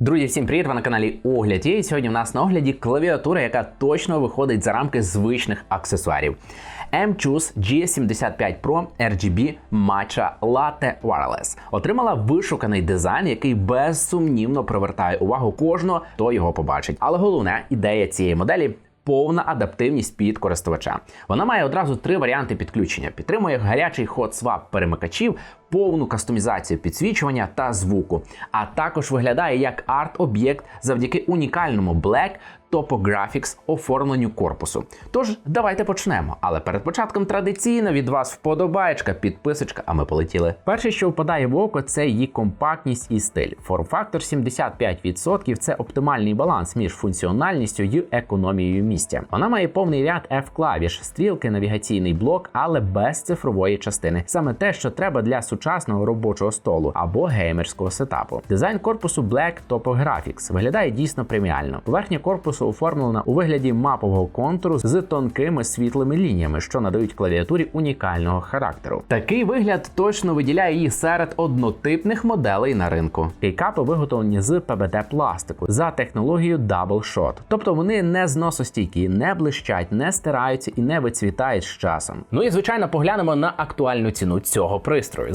Друзі, всім привіт! Ви на каналі Огляд. І сьогодні в нас на огляді клавіатура, яка точно виходить за рамки звичних аксесуарів. M-Choose G75 Pro RGB Matcha Latte Wireless отримала вишуканий дизайн, який безсумнівно привертає увагу кожного, хто його побачить. Але головне ідея цієї моделі. Повна адаптивність під користувача. Вона має одразу три варіанти підключення: підтримує гарячий ход свап перемикачів, повну кастомізацію підсвічування та звуку, а також виглядає як арт-об'єкт завдяки унікальному Black Topographics оформленню корпусу. Тож давайте почнемо. Але перед початком традиційно від вас вподобаєчка, підписочка, а ми полетіли. Перше, що впадає в око, це її компактність і стиль. Форм-фактор 75% – це оптимальний баланс між функціональністю і економією місця. Вона має повний ряд F-клавіш, стрілки, навігаційний блок, але без цифрової частини. Саме те, що треба для сучасного робочого столу або геймерського сетапу. Дизайн корпусу Black Topographics виглядає дійсно преміально. Поверхня корпусу оформлена у вигляді мапового контуру з тонкими світлими лініями, що надають клавіатурі унікального характеру. Такий вигляд точно виділяє її серед однотипних моделей на ринку. Кейкапи виготовлені з ПБТ пластику за технологією Double Shot. тобто вони не зносостійкі, не блищать, не стираються і не вицвітають з часом. Ну і звичайно, поглянемо на актуальну ціну цього пристрою.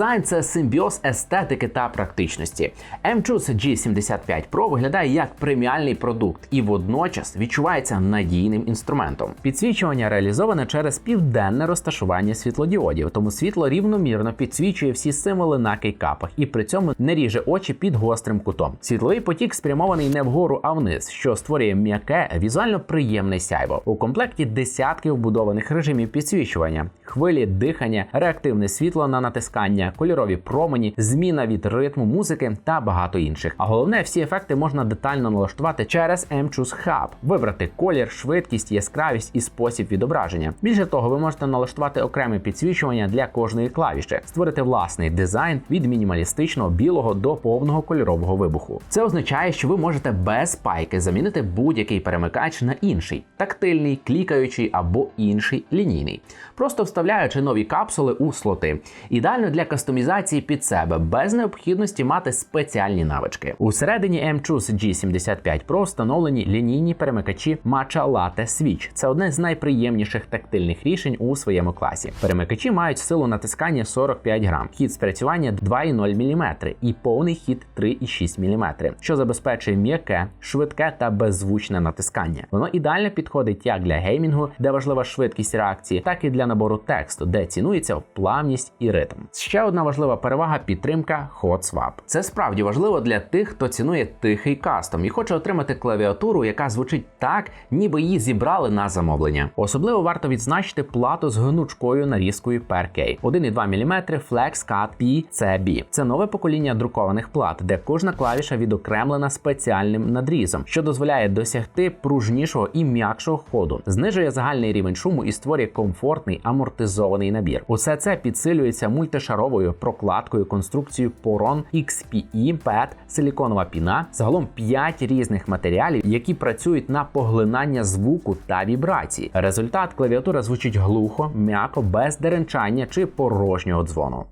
це симбіоз естетики та практичності. M-Choose G75 Pro виглядає як преміальний продукт і водночас відчувається надійним інструментом. Підсвічування реалізоване через південне розташування світлодіодів, тому світло рівномірно підсвічує всі символи на кейкапах і при цьому не ріже очі під гострим кутом. Світловий потік спрямований не вгору, а вниз, що створює м'яке, візуально приємне сяйво. У комплекті десятки вбудованих режимів підсвічування, хвилі дихання, реактивне світло на натискання, кольорові промені, зміна від ритму музики та багато інших. А головне, всі ефекти можна детально налаштувати через M-Choose Hub, вибрати колір, швидкість, яскравість і спосіб відображення. Більше того, ви можете налаштувати окреме підсвічування для кожної клавіші, створити власний дизайн від мінімалістичного білого до повного кольорового вибуху. Це означає, що ви можете без пайки замінити будь-який перемикач на інший тактильний, клікаючий або інший лінійний, просто вставляючи нові капсули у слоти. Ідеально для кастомізації під себе без необхідності мати спеціальні навички. Усередині M-Choose G75 Pro встановлені лінійні перемикачі Matcha Latte Switch. Це одне з найприємніших тактильних рішень у своєму класі. Перемикачі мають силу натискання 45 грам, хід спрацювання 2,0 мм і повний хід 3,6 мм, що забезпечує м'яке, швидке та беззвучне натискання. Воно ідеально підходить як для геймінгу, де важлива швидкість реакції, так і для набору тексту, де цінується плавність і ритм. Ще одна важлива перевага підтримка Hot Swap. Це справді важливо для тих, хто цінує тихий кастом і хоче отримати клавіатуру, яка звучить так, ніби її зібрали на замовлення. Особливо варто відзначити плату з гнучкою нарізкою PRK 1,2 мм FlexCut PCB. Це нове покоління друкованих плат, де кожна клавіша відокремлена спеціальним надрізом, що дозволяє досягти пружнішого і м'якшого ходу, знижує загальний рівень шуму і створює комфортний амортизований набір. Усе це підсилюється мультишаровою прокладкою конструкцією Poron XPE PET, силіконова піна, загалом 5 різних матеріалів, які працюють на поглинання звуку та вібрації. Результат клавіатура звучить глухо, м'яко, без деренчання чи порожнього дзвону.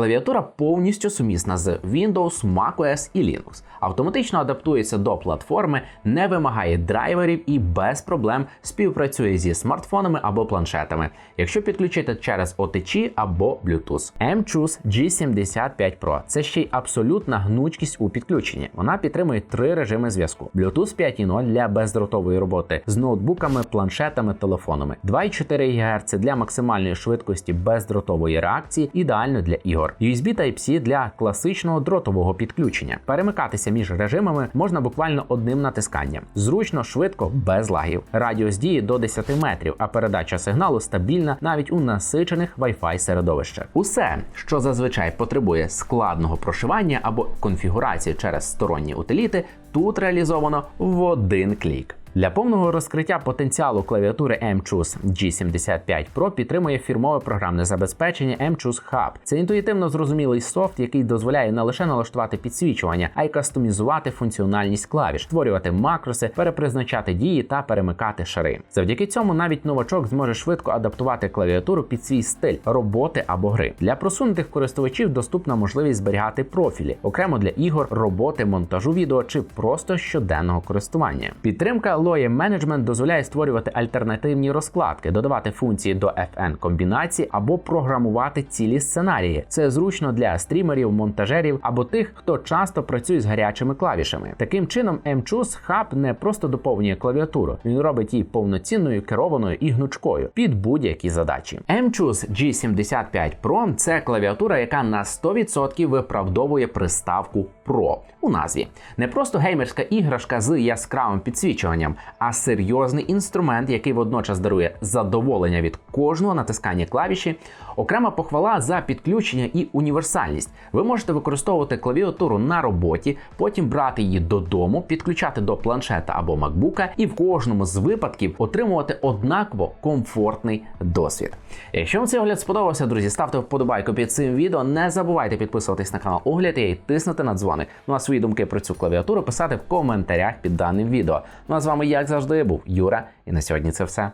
Клавіатура повністю сумісна з Windows, macOS і Linux. Автоматично адаптується до платформи, не вимагає драйверів і без проблем співпрацює зі смартфонами або планшетами, якщо підключити через OTG або Bluetooth. M-Choose G75 Pro це ще й абсолютна гнучкість у підключенні. Вона підтримує три режими зв'язку: Bluetooth 5.0 для бездротової роботи з ноутбуками, планшетами, телефонами, 2,4 ГГц для максимальної швидкості бездротової реакції, ідеально для ігор ігор, USB Type-C для класичного дротового підключення. Перемикатися між режимами можна буквально одним натисканням. Зручно, швидко, без лагів. Радіус дії до 10 метрів, а передача сигналу стабільна навіть у насичених Wi-Fi середовищах. Усе, що зазвичай потребує складного прошивання або конфігурації через сторонні утиліти, тут реалізовано в один клік. Для повного розкриття потенціалу клавіатури MCHUS G75 Pro підтримує фірмове програмне забезпечення MCHUS Hub. Це інтуїтивно зрозумілий софт, який дозволяє не лише налаштувати підсвічування, а й кастомізувати функціональність клавіш, створювати макроси, перепризначати дії та перемикати шари. Завдяки цьому навіть новачок зможе швидко адаптувати клавіатуру під свій стиль роботи або гри. Для просунутих користувачів доступна можливість зберігати профілі окремо для ігор, роботи, монтажу відео чи просто щоденного користування. Підтримка Loye Management дозволяє створювати альтернативні розкладки, додавати функції до FN комбінацій або програмувати цілі сценарії. Це зручно для стрімерів, монтажерів або тих, хто часто працює з гарячими клавішами. Таким чином, MCHUS Hub не просто доповнює клавіатуру, він робить її повноцінною, керованою і гнучкою під будь-які задачі. MCHUS G75 Pro – це клавіатура, яка на 100% виправдовує приставку Pro у назві. Не просто геймерська іграшка з яскравим підсвічуванням, а серйозний інструмент, який водночас дарує задоволення від кожного натискання клавіші, окрема похвала за підключення і універсальність. Ви можете використовувати клавіатуру на роботі, потім брати її додому, підключати до планшета або макбука, і в кожному з випадків отримувати однаково комфортний досвід. Якщо вам цей огляд сподобався, друзі, ставте вподобайку під цим відео. Не забувайте підписуватись на канал Огляд і тиснути на дзвоник. Ну а свої думки про цю клавіатуру писати в коментарях під даним відео. Ну а з вами, як завжди, був Юра, і на сьогодні це все.